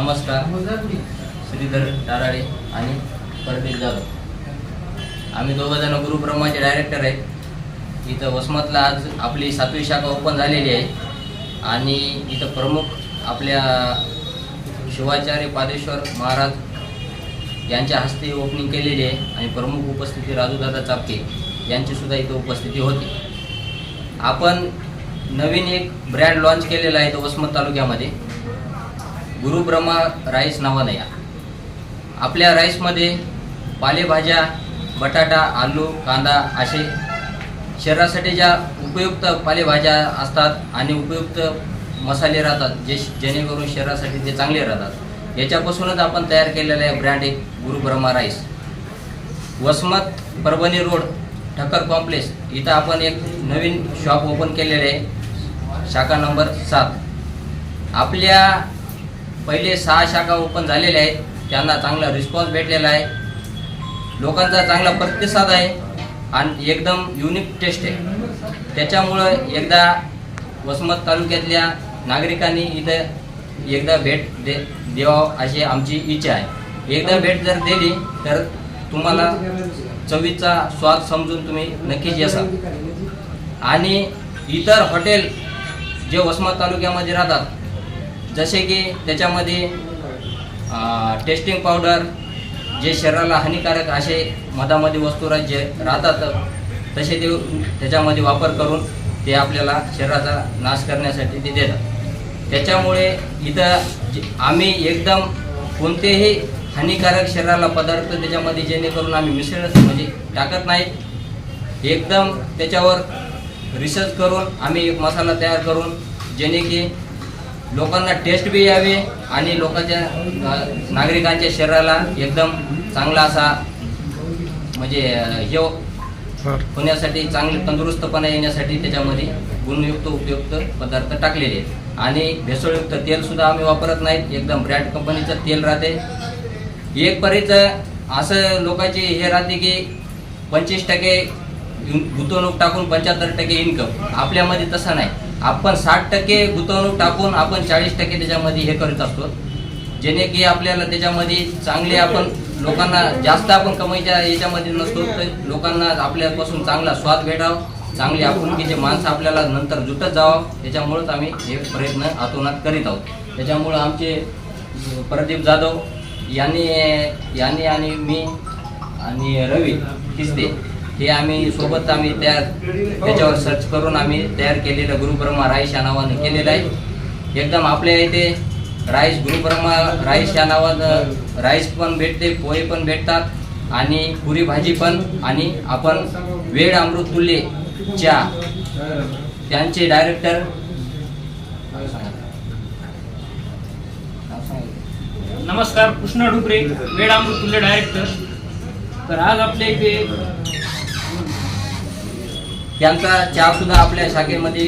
नमस्कार. श्रीधर दाराडे आणि परदेश जाधव. आम्ही दोघं जण गुरुब्रह्माचे डायरेक्टर आहेत इथं वसमतला आज आपली सातवी शाखा ओपन झालेली आहे. आणि इथं प्रमुख आपल्या शिवाचार्य पादेश्वर महाराज यांच्या हस्ते ओपनिंग केलेली आहे आणि प्रमुख उपस्थिती राजूदादा चापके यांचीसुद्धा इथं उपस्थिती होती. आपण नवीन एक ब्रँड लॉन्च केलेला आहे तो वसमत तालुक्यामध्ये. गुरु ब्रह्मा राईस नावाने या. आपल्या राईसमध्ये पालेभाज्या बटाटा आलू कांदा असे शरीरासाठी ज्या उपयुक्त पालेभाज्या असतात आणि उपयुक्त मसाले राहतात जे जेणेकरून शरीरासाठी ते चांगले राहतात. याच्यापासूनच आपण तयार केलेला आहे ब्रँड एक Gurubrahma rice. Vasmat Parbhani road Thakkar complex. इथं आपण एक नवीन शॉप ओपन केलेले आहे शाखा नंबर सात. आपल्या पहिले सहा शाखा ओपन झालेल्या आहेत. त्यांना चांगला रिस्पॉन्स भेटलेला आहे. लोकांचा चांगला प्रतिसाद आहे. आणि एकदम युनिक टेस्ट आहे. त्याच्यामुळं एकदा वसमत तालुक्यातल्या नागरिकांनी इथं एकदा भेट दे द्यावं अशी आमची इच्छा आहे. एकदा भेट जर दिली तर तुम्हाला चवीचा स्वाद समजून तुम्ही नक्कीच येसाल. आणि इतर हॉटेल जे वसमत तालुक्यामध्ये राहतात जसे की त्याच्यामध्ये टेस्टिंग पावडर जे शरीराला हानिकारक असे मधामध्ये वस्तू रा- जे राहतात तसे ते त्याच्यामध्ये वापर करून ते आपल्याला शरीराचा नाश करण्यासाठी ते देतात. त्याच्यामुळे इथं जे- आम्ही एकदम कोणतेही हानिकारक शरीराला पदार्थ त्याच्यामध्ये जेणेकरून आम्ही मिसळत म्हणजे टाकत नाहीत एकदम त्याच्यावर रिसर्च करून आम्ही एक मसाला तयार करून जेणे की लोकांना टेस्ट बी यावी आणि लोकांच्या नागरिकांच्या शरीराला एकदम चांगला असा म्हणजे हे. होण्यासाठी चांगले तंदुरुस्तपणा येण्यासाठी त्याच्यामध्ये गुणयुक्त उपयुक्त पदार्थ टाकलेले आहेत. आणि भेसळयुक्त तेल सुद्धा आम्ही वापरत नाहीत. एकदम ब्रँड कंपनीचं तेल राहते. एक परीच असं लोकांची हे राहते की पंचवीस टक्के गुंतवणूक टाकून पंच्याहत्तर टक्के इन्कम आपल्यामध्ये तसं नाही. आपण साठ टक्के गुंतवणूक टाकून आपण चाळीस टक्के त्याच्यामध्ये हे करत असतो. जेणे की आपल्याला त्याच्यामध्ये चांगले आपण लोकांना जास्त आपण कमाईच्या याच्यामध्ये नसतो तर लोकांना आपल्यापासून चांगला स्वाद भेटावं चांगली आपुलकीचे माणसं आपल्याला नंतर जुटत जावं त्याच्यामुळंच आम्ही हे प्रयत्न आतोनात करीत आहोत. त्याच्यामुळं आमचे प्रदीप जाधव यांनी यांनी आणि मी आणि रवी किस्ते हे आम्ही सोबत आम्ही तयार त्याच्यावर सर्च करून आम्ही तयार केलेलं गुरुब्रह्मा राईस या नावाने केलेलं आहे. एकदम आपल्या इथे राईस गुरुब्रह्मा राईस या नावानं राईस पण भेटते पोहे पण भेटतात आणि पुरी भाजी पण आणि आपण वेळ अमृतुल्ले च्या त्यांचे डायरेक्टर नमस्कार कृष्णा डुबरे वेड अमृतुल्ले डायरेक्टर तर आज आपल्या इथे त्यांचा चहा सुद्धा आपल्या शाखेमध्ये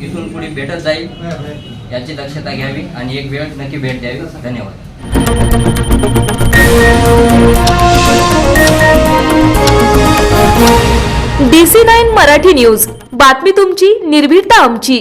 इथून पुढे भेटत जाईल. याची दक्षता घ्यावी आणि एक वेळ नक्की भेट द्यावी. धन्यवाद. D C nine Marathi news. बातमी तुमची निर्भीडता आमची.